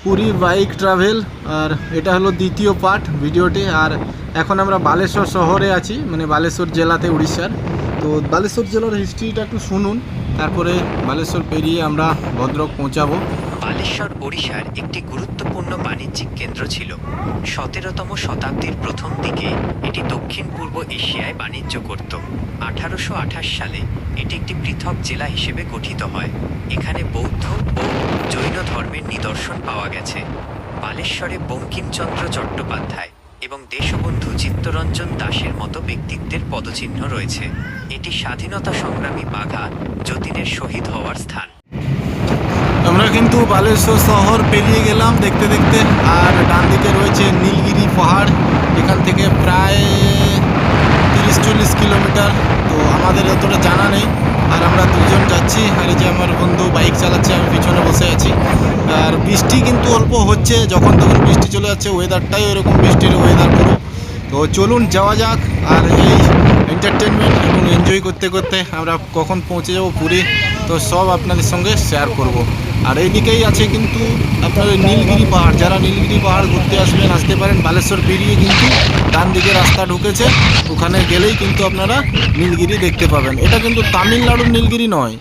Puri bike travel আর এটা হলো দ্বিতীয় পার্ট ভিডিওটি আর এখন আমরা বালেশ্বর শহরে আছি মানে বালেশ্বর জেলাতে উড়িষ্যার। তো বালেশ্বর জেলার হিস্ট্রিটা একটু শুনুন, তারপরে বালেশ্বর পেরিয়ে আমরা ভদ্রক পৌঁছাবো। বালেশ্বর, ওড়িশার একটি গুরুত্বপূর্ণ বাণিজ্যিক কেন্দ্র ছিল। সতেরোতম শতাব্দীর প্রথম দিকে এটি দক্ষিণ পূর্ব এশিয়ায় বাণিজ্য করত। আঠারোশো আঠাশ সালে এটি একটি পৃথক জেলা হিসেবে গঠিত হয়। এখানে বৌদ্ধ ও জৈন ধর্মের নিদর্শন পাওয়া গেছে। বালেশ্বরে বঙ্কিমচন্দ্র চট্টোপাধ্যায় এবং দেশবন্ধু চিত্তরঞ্জন দাসের মতো ব্যক্তিত্বের পদচিহ্ন রয়েছে। এটি স্বাধীনতা সংগ্রামী বাঘা যতীনের শহীদ হওয়ার স্থান। আমরা কিন্তু বালেশ্বর শহর পেরিয়ে গেলাম দেখতে দেখতে, আর ডান দিকে রয়েছে নীলগিরি পাহাড়, এখান থেকে প্রায় তিরিশ চল্লিশ কিলোমিটার। তো আমাদের অতটা জানা নেই, আর আমরা দুজন যাচ্ছি, আর এই যে আমার বন্ধু বাইক চালাচ্ছে, আমি পিছনে বসে আছি। বৃষ্টি কিন্তু অল্প হচ্ছে, যখন তখন বৃষ্টি চলে যাচ্ছে ওয়েদারটাই ওইরকম বৃষ্টির ওয়েদার পুরো। তো চলুন যাওয়া যাক, আর এই এন্টারটেনমেন্ট এবং এনজয় করতে করতে আমরা কখন পৌঁছে যাব পুরী, তো সব আপনাদের সঙ্গে শেয়ার করব। আর এইদিকেই আছে কিন্তু আপনার নীলগিরি পাহাড়, যারা নীলগিরি পাহাড় ঘুরতে আসবেন, আসতে পারেন, বালেশ্বর পেরিয়ে কিন্তু ডান দিকে রাস্তা ঢুকেছে, ওখানে গেলেই কিন্তু আপনারা নীলগিরি দেখতে পাবেন। এটা কিন্তু তামিলনাড়ুর নীলগিরি নয়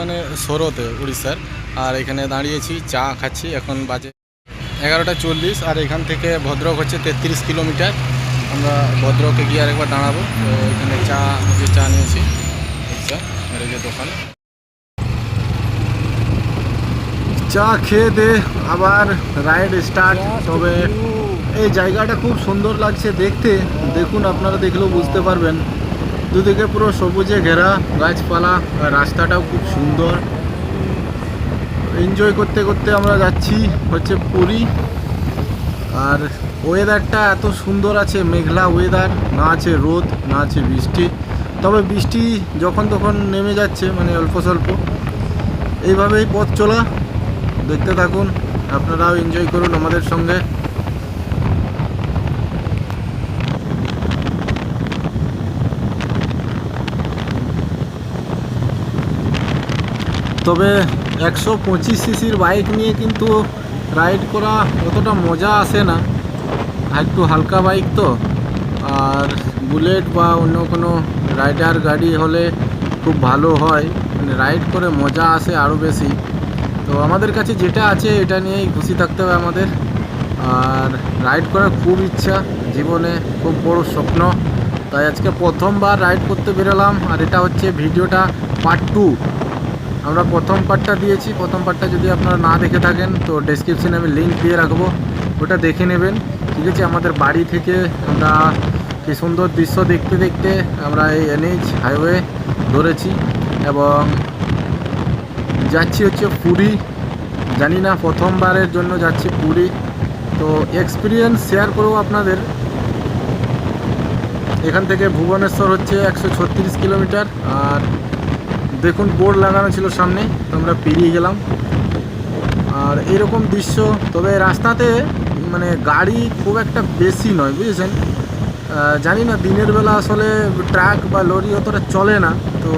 মানে সরোতে উড়িষ্যার। আর এখানে দাঁড়িয়েছি, চা খাচ্ছি, এখন বাজে এগারোটা চল্লিশ, আর এখান থেকে ভদ্রক হচ্ছে তেত্রিশ কিলোমিটার। আমরা ভদ্রকে গিয়ে আরেকবার দাঁড়াবো। তো এখানে চা যে চা নিয়েছি চা দোকান। চা খেয়ে দে, আবার রাইড স্টার্ট। তবে এই জায়গাটা খুব সুন্দর লাগছে দেখতে। দেখুন, আপনারা দেখলেও বুঝতে পারবেন। দুদিকে পুরো সবুজে ঘেরা গাছপালা রাস্তাটাও খুব সুন্দর। এনজয় করতে করতে আমরা যাচ্ছি হচ্ছে পুরী। আর ওয়েদারটা এত সুন্দর আছে, মেঘলা ওয়েদার না আছে রোদ, না আছে বৃষ্টি। তবে বৃষ্টি যখন তখন নেমে যাচ্ছে মানে অল্প স্বল্প। এইভাবেই পথ চলা। দেখতে থাকুন, আপনারাও এনজয় করুন আমাদের সঙ্গে। তবে একশো পঁচিশ সিসির বাইক নিয়ে কিন্তু রাইড করা অতটা মজা আসে না। একটু হালকা বাইক তো। আর বুলেট বা অন্য কোনো রাইডার গাড়ি হলে খুব ভালো হয়। মানে রাইড করে মজা আসে আরও বেশি। তো আমাদের কাছে যেটা আছে এটা নিয়েই খুশি থাকতে হবে আমাদের। আর রাইড করার খুব ইচ্ছা। জীবনে খুব বড় স্বপ্ন। তাই আজকে প্রথমবার রাইড করতে বেরোলাম। আর এটা হচ্ছে ভিডিওটা পার্ট টু। আমরা প্রথম পার্টটা দিয়েছি। প্রথম পার্টটা যদি আপনারা না দেখে থাকেন, তো ডেসক্রিপশনে আমি লিঙ্ক দিয়ে রাখব। ওটা দেখে নেবেন, ঠিক আছে? আমাদের বাড়ি থেকে আমরা কি সুন্দর দৃশ্য দেখতে দেখতে আমরা এই এনএইচ হাইওয়ে ধরেছি এবং যাচ্ছি হচ্ছে পুরী। জানি না, প্রথমবারের জন্য যাচ্ছি পুরী। তো এক্সপিরিয়েন্স শেয়ার করব আপনাদের। এখান থেকে ভুবনেশ্বর হচ্ছে একশো ছত্রিশ কিলোমিটার আর দেখুন, বোর্ড লাগানো ছিল সামনে তো আমরা পেরিয়ে গেলাম। আর এরকম দৃশ্য, তবে রাস্তাতে মানে গাড়ি খুব একটা বেশি নয়, বুঝেছেন? জানি না, দিনের বেলা আসলে ট্রাক বা লরি অতটা চলে না, তো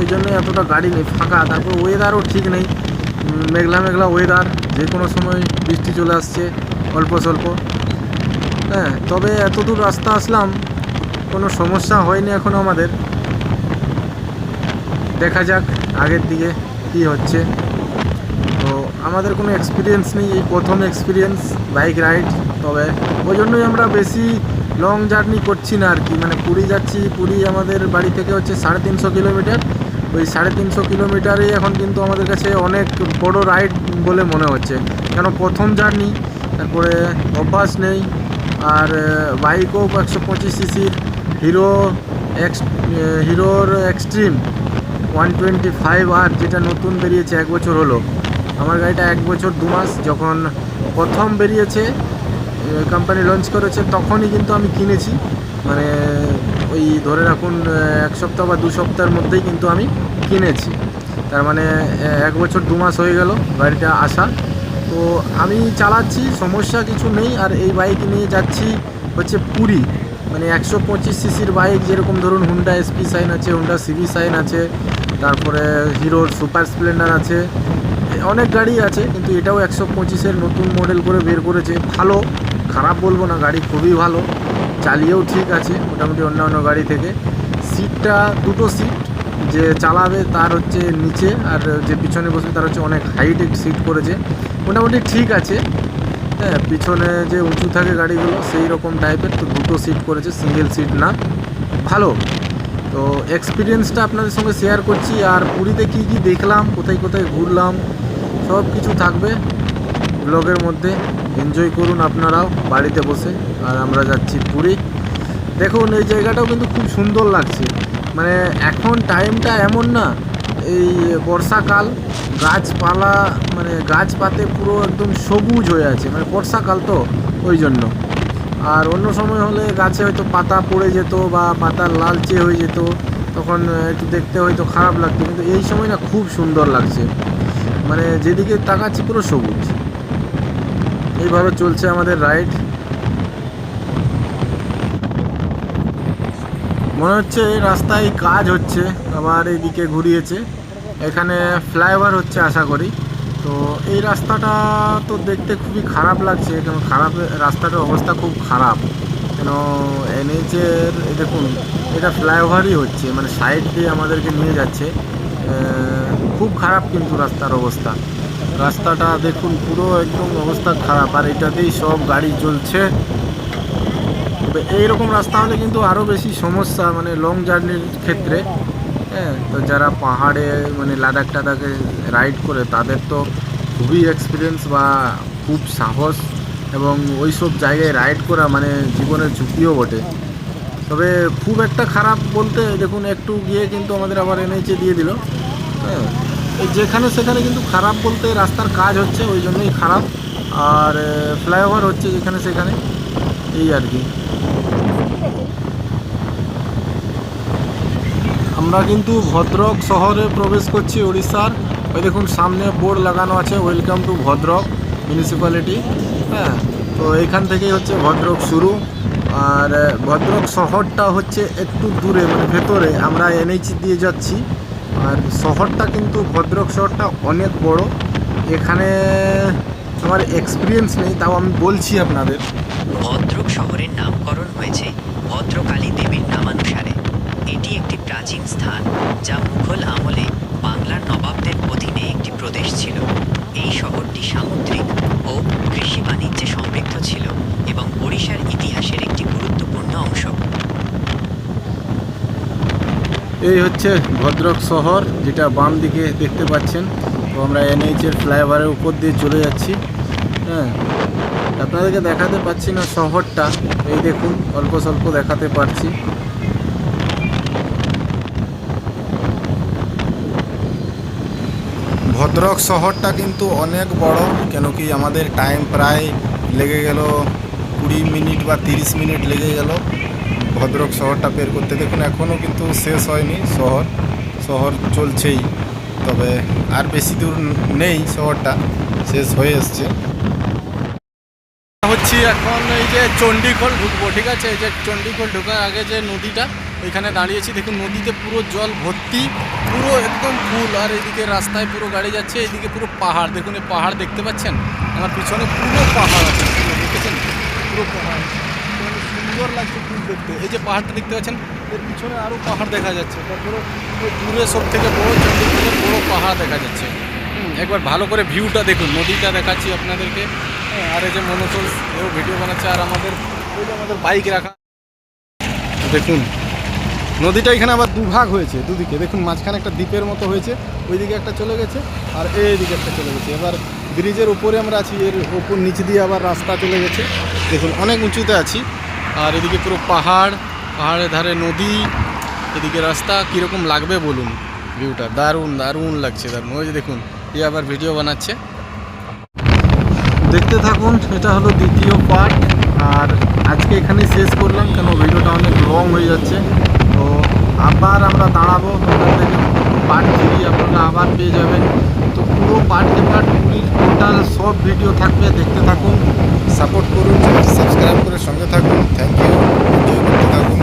ওই জন্য এতটা গাড়ি নেই, ফাঁকা। তারপর ওয়েদারও ঠিক নেই। মেঘলা মেঘলা ওয়েদার যে কোনো সময় বৃষ্টি চলে আসছে, অল্প স্বল্প। হ্যাঁ তবে এতদূর রাস্তা আসলাম, কোনো সমস্যা হয়নি এখনও আমাদের। দেখা যাক আগের দিকে কি হচ্ছে। তো আমাদের কোনো এক্সপিরিয়েন্স নেই, এই প্রথম এক্সপিরিয়েন্স বাইক রাইড তবে ওই জন্যই আমরা বেশি লং জার্নি করছি না আর কি মানে পুরী যাচ্ছি, পুরী আমাদের বাড়ি থেকে হচ্ছে সাড়ে তিনশো কিলোমিটার। ওই সাড়ে তিনশো কিলোমিটারই এখন কিন্তু আমাদের কাছে অনেক বড় রাইড বলে মনে হচ্ছে। কেন প্রথম জার্নি তারপরে অভ্যাস নেই, আর বাইকও একশো পঁচিশ সিসির হিরো এক্স হিরোর এক্সট্রিম ওয়ান টোয়েন্টি ফাইভ আর যেটা নতুন বেরিয়েছে এক বছর হলো। আমার গাড়িটা এক বছর দু মাস যখন প্রথম বেরিয়েছে কোম্পানি লঞ্চ করেছে, তখনই কিন্তু আমি কিনেছি। মানে ওই ধরে রাখুন এক সপ্তাহ বা দু সপ্তাহের মধ্যেই কিন্তু আমি কিনেছি। তার মানে এক বছর দু মাস হয়ে গেল গাড়িটা আসা। তো আমি চালাচ্ছি, সমস্যা কিছু নেই। আর এই বাইক নিয়ে যাচ্ছি হচ্ছে পুরী। মানে একশো পঁচিশ সিসির বাইক যেরকম ধরুন হুন্ডা এসপি সাইন আছে হুন্ডা সিভি সাইন আছে, তারপরে হিরোর সুপার স্প্লেন্ডার আছে অনেক গাড়ি আছে, কিন্তু এটাও একশো পঁচিশের নতুন মডেল করে বের করেছে। ভালো, খারাপ বলব না, গাড়ি খুবই ভালো, চালিয়েও ঠিক আছে, মোটামুটি অন্যান্য গাড়ি থেকে। সিটটা, দুটো সিট যে চালাবে তার হচ্ছে নিচে, আর যে পিছনে বসবে তার হচ্ছে অনেক হাইট সিট করেছে। মোটামুটি ঠিক আছে হ্যাঁ পিছনে যে উঁচু থাকে গাড়িগুলো, সেই রকম টাইপের তো দুটো সিট করেছে সিঙ্গেল সিট না। ভালো। তো এক্সপিরিয়েন্সটা আপনাদের সঙ্গে শেয়ার করছি, আর পুরীতে কী কী দেখলাম, কোথায় কোথায় ঘুরলাম, সব কিছু থাকবে ব্লগের মধ্যে। এনজয় করুন আপনারাও বাড়িতে বসে, আর আমরা যাচ্ছি পুরী। দেখুন, এই জায়গাটাও কিন্তু খুব সুন্দর লাগছে। মানে এখন টাইমটা এমন না এই বর্ষাকাল, গাছপালা মানে গাছপাতে পুরো একদম সবুজ হয়ে আছে মানে বর্ষাকাল তো ওই জন্য। আর অন্য সময় হলে গাছে হয়তো পাতা পড়ে যেত বা পাতা লালচে হয়ে যেত, তখন একটু দেখতে হয়তো খারাপ লাগতো, কিন্তু এই সময় না খুব সুন্দর লাগছে। মানে যেদিকে তাকাচ্ছি পুরো সবুজ। এইভাবে চলছে আমাদের রাইড মনে হচ্ছে রাস্তায় কাজ হচ্ছে, আবার এইদিকে ঘুরিয়েছে। এখানে ফ্লাইওভার হচ্ছে আশা করি। তো এই রাস্তাটা তো দেখতে খুবই খারাপ লাগছে, কেন খারাপ রাস্তাটার অবস্থা খুব খারাপ। কেন এনএইচের এই দেখুন, এটা ফ্লাইওভারই হচ্ছে মানে সাইড দিয়ে আমাদেরকে নিয়ে যাচ্ছে। খুব খারাপ কিন্তু রাস্তার অবস্থা। রাস্তাটা দেখুন, পুরো একদম অবস্থা খারাপ, আর এটাতেই সব গাড়ি চলছে তবে এইরকম রাস্তা হলে কিন্তু আরও বেশি সমস্যা মানে লং জার্নির ক্ষেত্রে। হ্যাঁ তো যারা পাহাড়ে মানে লাদাখ টাদাখে রাইড করে, তাদের তো খুবই এক্সপিরিয়েন্স বা খুব সাহস এবং ওই সব জায়গায় রাইড করা মানে জীবনের ঝুঁকিও বটে। তবে খুব একটা খারাপ বলতে দেখুন, একটু গিয়ে কিন্তু আমাদের আবার এনএইচে দিয়ে দিল। হ্যাঁ যেখানে সেখানে কিন্তু খারাপ বলতে রাস্তার কাজ হচ্ছে, ওই জন্যই খারাপ। আর ফ্লাইওভার হচ্ছে যেখানে সেখানে, এই আর কি। আমরা কিন্তু ভদ্রক শহরে প্রবেশ করছি উড়িষ্যার ওই দেখুন, সামনে বোর্ড লাগানো আছে ওয়েলকাম টু ভদ্রক মিউনিসিপ্যালিটি হ্যাঁ তো এইখান থেকেই হচ্ছে ভদ্রক শুরু। আর ভদ্রক শহরটা হচ্ছে একটু দূরে মানে ভেতরে। আমরা এনএইচ দিয়ে যাচ্ছি। আর শহরটা কিন্তু, ভদ্রক শহরটা অনেক বড়। এখানে আমার এক্সপিরিয়েন্স নেই, তাও আমি বলছি আপনাদের। ভদ্রক শহরের নামকরণ হয়েছে ভদ্রকালী দেবীর নামানুসারে। এটি একটি প্রাচীন স্থান, যা মুঘল আমলে বাংলার নবাবদের অধীনে একটি প্রদেশ ছিল। এই শহরটি সামুদ্রিক ও কৃষি বাণিজ্যে সমৃদ্ধ ছিল এবং ওড়িশার ইতিহাসের একটি গুরুত্বপূর্ণ অংশ। এই হচ্ছে ভদ্রক শহর, যেটা বাম দিকে দেখতে পাচ্ছেন। তো আমরা এনএইচের ফ্লাইওভারের উপর দিয়ে চলে যাচ্ছি। হ্যাঁ আপনাদেরকে দেখাতে পাচ্ছি না শহরটা। এই দেখুন, অল্প স্বল্প দেখাতে পারছি। ভদ্রক শহরটা কিন্তু অনেক বড় কেন কি আমাদের টাইম প্রায় লেগে গেল কুড়ি মিনিট বা তিরিশ মিনিট লেগে গেল ভদ্রক শহরটা বের করতে। দেখুন এখনও কিন্তু শেষ হয়নি শহর শহর চলছেই, তবে আর বেশি দূর নেই শহরটা, শেষ হয়ে এসছে। হচ্ছি এখন এই যে চণ্ডীখোল ঢুকবো, ঠিক আছে? এই যে চণ্ডীখোল ঢোকার আগে যে নদীটা এখানে দাঁড়িয়েছি দেখুন নদীতে পুরো জল ভর্তি পুরো একদম ফুল আর এদিকে রাস্তায় পুরো গাড়ি যাচ্ছে এদিকে পুরো পাহাড় দেখুন এই পাহাড় দেখতে পাচ্ছেন? আমার পিছনে পুরো পাহাড় আছে দেখেছেন? পুরো পাহাড়। সুন্দর লাগছে ফুল দেখতে। এই যে পাহাড়টা দেখতে পাচ্ছেন এর পিছনে আরও পাহাড় দেখা যাচ্ছে। তারপরে দূরে সব থেকে বড় চণ্ডীখোলের বড় পাহাড় দেখা যাচ্ছে। একবার ভালো করে ভিউটা দেখুন নদীটা দেখাচ্ছি আপনাদেরকে। হ্যাঁ, আর এই যে মনোটল এও ভিডিও বানাচ্ছে আর আমাদের আমাদের বাইক রাখা। দেখুন নদীটা এখানে আবার দুভাগ হয়েছে, দুদিকে। দেখুন, মাঝখানে একটা দ্বীপের মতো হয়েছে, ওইদিকে একটা চলে গেছে, আর এইদিকে একটা চলে গেছে। এবার ব্রিজের উপরে আমরা আছি, এর উপর নিচ দিয়ে আবার রাস্তা চলে গেছে। দেখুন, অনেক উঁচুতে আছি। আর এদিকে পুরো পাহাড়, পাহাড়ের ধারে নদী, এদিকে রাস্তা, কীরকম লাগবে বলুন? ভিউটা, দারুণ দারুণ লাগছে, দারুণ। ওই যে দেখুন, এ আবার ভিডিও বানাচ্ছে। দেখতে থাকুন, এটা হলো দ্বিতীয় পার্ট। আর আজকে এখানে শেষ করলাম, কেন ভিডিওটা অনেক লং হয়ে যাচ্ছে। আবার আমরা দাঁড়াবো ওখান থেকে পার্ট থ্রি আপনারা আবার পেয়ে যাবেন। তো পুরো পাট পার্ট পুরীর টোটাল সব ভিডিও থাকবে, দেখতে থাকুন সাপোর্ট করুন সাবস্ক্রাইব করে সঙ্গে থাকুন থ্যাংক ইউ থাকুন।